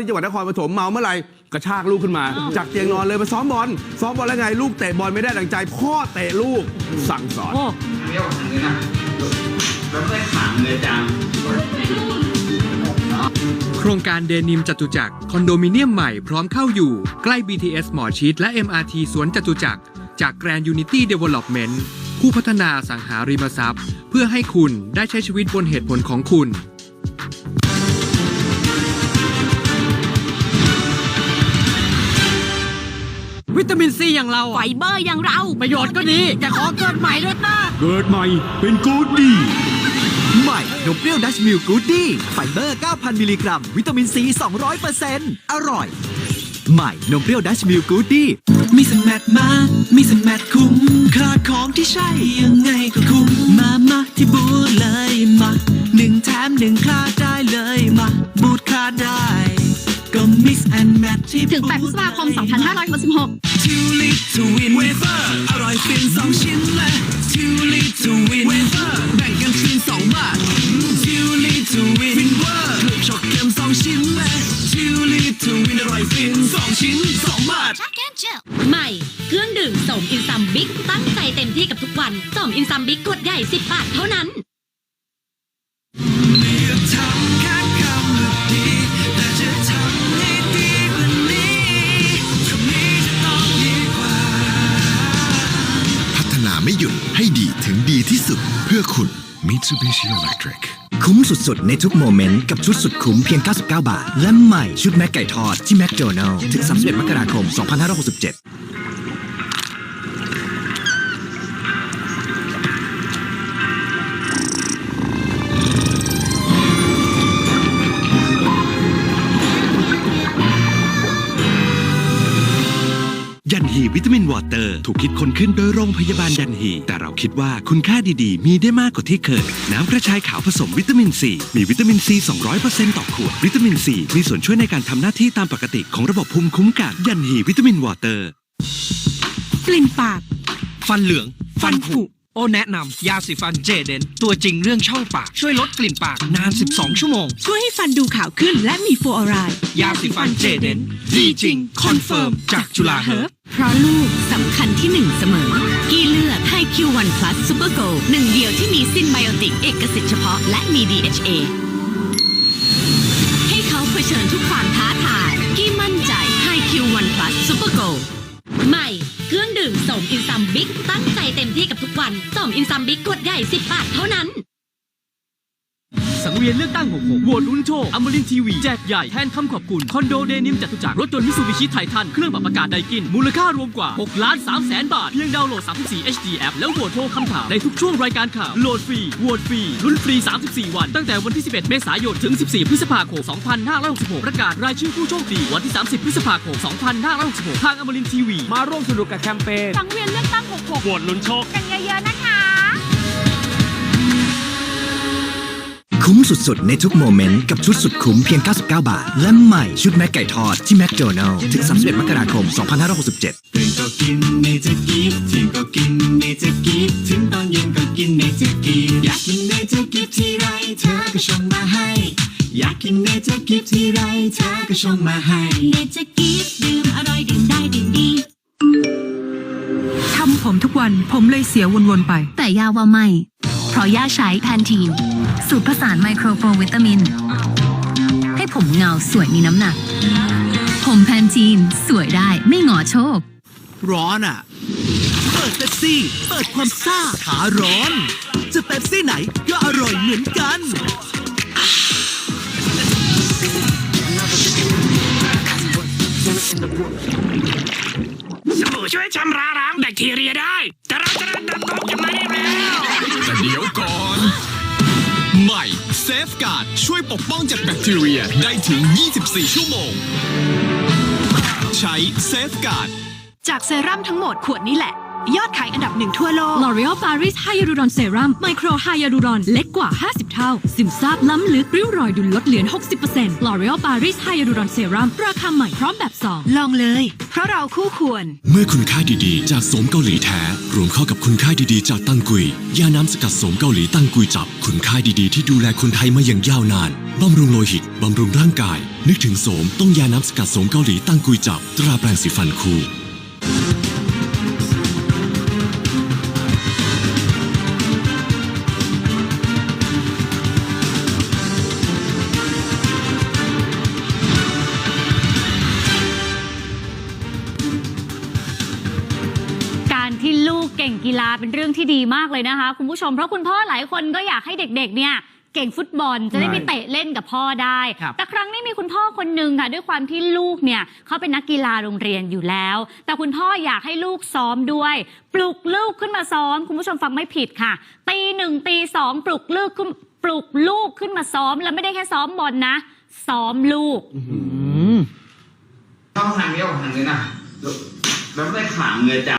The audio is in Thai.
ที่จังหวัดนครปฐมเมาเมื่อไหร่กระชากลูกขึ้นมา จากเตียงนอนเลยมาซ้อมบอลซ้อมบอลแล้วไงลูกเตะบอลไม่ได้ดังใจ พ่อเตะลูกสั่งสอนโอ้เรียกว่าทางนี้นะแล้วก็ถามเลยจังโครงการเดนิมจตุจักรคอนโดมิเนียมใหม่พร้อมเข้าอยู่ ใกล้ BTS หมอชิดและ MRT สวนจตุจักรจาก Grand Unity Development ผู้พัฒนาอสังหาริมทรัพย์ เพื่อให้คุณได้ใช้ชีวิตบนเหตุผลของคุณ วิตามินซีอย่างเราไฟอะเบอร์อย่างเรา ประโยชน์ก็ดีแต่ขอเกิดใหม่ด้วยนะเกิดใหม่เป็นกูดดีใหม่นมเปรี้ยวดัชมิลกูดดี้ไฟเบอร์ 9,000 มิลลิกรัม วิตามินซี 200%อร่อย ใหม่นมเปรี้ยวดัชมิลกูดดี้มีสแมทมา มีสแมทคุ้มคลาดของที่ใช่ยังไงก็คุ้ม มามาที่บูธเลยมาหนึ่งแถมหนึ่งคลาดได้เลยมาบูธคลาดได้ ก็ mix and match ที่ถึง8พฤษภาคม 2566 ฟินสองชิ้นเลยทิวลิปทูวินเวเฟอร์แบ่งกันฟินสองบาททิวลิปทูวินฟินเวอร์ลือบช็อกเกมสองชิ้นเลยทิวลิปทูวินอร่อยฟินสองชิ้นสองบาท ใหม่ เครื่องดื่มสมอินซัมบิ๊กตั้งใจเต็มที่กับทุกวันสมอินซัมบิ๊กขวดใหญ่ 10 บาทเท่านั้น เพื่อคุณ Mitsubishi Electric คุ้มสุดๆ ในทุกโมเมนต์ กับชุดสุดคุ้มเพียง 99 บาท และใหม่ชุดแม็กไก่ทอดที่แมคโดนัลถึง 31 มกราคม 2567 ฮีวิตามินวอเตอร์ถูกคิดค้นขึ้นโดยโรงพยาบาลยันฮี แต่เราคิดว่าคุณค่าดีๆ มีได้มากกว่าที่เคย น้ำกระชายขาวผสมวิตามินซีมีวิตามินซี200%ต่อขวดวิตามินซีมีส่วนช่วยในการทำหน้าที่ตามปกติของระบบภูมิคุ้มกันยันฮีวิตามินวอเตอร์กลิ่นปาก ฟันเหลือง ฟันผุ โอแนะนำยาสีฟันเจเดน ตัวจริงเรื่องช่องปาก ช่วยลดกลิ่นปากนาน 12 ชั่วโมง ช่วยให้ฟันดูขาวขึ้นและมีฟลูออไรด์ยาสีฟันเจเดนดีจริงคอนเฟิร์มจากจุฬาเฮิร์บ เพราะลูกสำคัญที่หนึ่งเสมอ กี้เลือกให้ Q1 Plus Super Go หนึ่งเดียวที่มีซินไบโอติกเอกสิทธิ์เฉพาะและมี DHA ให้เขาเผชิญทุกความท้าทาย กี้มั่นใจให้ Q1 Plus Super Go ใหม่ เครื่องดื่มสมอินซัมบิ๊กตั้งใจเต็มที่กับทุกวันสมอินซัมบิ๊กขวดใหญ่ 10 บาทเท่านั้น สังเวียนเลือกตั้ง 66โหวตลุ้นโชคอมรินทีวี แจกใหญ่แทนคำขอบคุณ คอนโดเดนิมจตุจักร รถยนต์มิสูบิชิไททัน เครื่องปรับอากาศไดกิน มูลค่ารวมกว่า 6 ล้าน3แสนบาท เพียงดาวน์โหลด 34 HD app แล้วโหวตโทรคำถามในทุกช่วงรายการข่าว โหลดฟรี โหวตฟรี ลุ้นฟรี 34 วัน ตั้งแต่วันที่ 11 เมษายน ถึง 14 พฤษภาคม 2566 ประกาศรายชื่อผู้โชคดี วันที่ 30 พฤษภาคม 2566 ทางอมรินทีวี มาร่วมสนุกกับแคมเปญสังเวียนเลือกตั้ง 66โหวตลุ้นโชคกันเยอะๆนะคะ คุ้มสุดๆ ในทุกโมเมนต์ กับชุดสุดคุ้มเพียง 99 บาท และใหม่ชุดแม็กไก่ทอดที่แมคโดนัลถึง 31 มกราคม 2567ตื่นก็กินเนเจอร์กิฟถึงก็กินเนเจอร์กิฟถึงตอนเย็นก็กินเนเจอร์กิฟอยากกินเนเจอร์กิฟทีไรเธอก็ชงมาให้ อยากกินเนเจอร์กิฟทีไรเธอก็ชงมาให้เนเจอร์กีฟดื่มอร่อยดื่มได้ดื่มดีทำผมทุกวันผมเลยเสียวนๆไป แต่ย่าว่าไม่ เพราะย่าใช้แพนทีน สูตรผสานไมโครโปรวิตามิน ให้ผมเงาสวยมีน้ำหนัก ผมแพนทีน สวยได้ไม่หงอโชค ร้อนอะ เปิดเป๊ปซี่ เปิดความซ่าขาร้อน จะเป๊ปซี่ไหนก็อร่อยเหมือนกัน สบู่ช่วยชำระล้างแบคทีเรียได้ กาดช่วยปกป้องจากแบคทีเรียได้ถึง 24 ชั่วโมง ใช้เซฟการ์ดจากเซรั่มทั้งหมดขวดนี้แหละ ยอดขายอันดับหนึ่งทั่วโลก L'Oreal Paris Hyaluron Serum Micro Hyaluron เล็กกว่า 50 เท่า ซึมซาบล้ำลึกริ้วรอยดูลดเหลือน 60% L'Oreal Paris Hyaluron Serum ราคาใหม่พร้อมแบบ2ลองเลย เพราะเราคู่ควร เมื่อคุณค่าดีๆ จากโสมเกาหลีแท้ รวมเข้ากับคุณค่าดีๆ จากตั้งกุย ยาน้ำสกัดโสมเกาหลีตั้งกุยจับ คุณค่าดีๆ ที่ดูแลคนไทยมาอย่างยาวนานบำรุงโลหิตบำรุงร่างกาย นึกถึงโสมต้องยาน้ำสกัดโสมเกาหลีตั้งกุยจับ ตราแปรงสีฟันคู ที่ลูกเก่งกีฬาเป็นเรื่องที่ดีมากเลยนะคะคุณผู้ชมเพราะคุณพ่อหลายคนก็อยากให้เด็กๆเนี่ยเก่งฟุตบอลจะได้ไปเตะเล่นกับพ่อได้ ครับแต่ครั้งนี้มีคุณพ่อคนหนึ่งค่ะ ด้วยความที่ลูกเนี่ยเขาเป็นนักกีฬาโรงเรียนอยู่แล้ว แต่คุณพ่ออยากให้ลูกซ้อมด้วย ปลุกลูกขึ้นมาซ้อม คุณผู้ชมฟังไม่ผิดค่ะตีหนึ่งตีสองปลุกลูกขึ้นปลุกลูกขึ้นมาซ้อม แล้วไม่ได้แค่ซ้อมบอลนะ ซ้อมลูกเข้าทางนี้ออกทางนี้นะแล้วไม่ขามเลยจ้ะ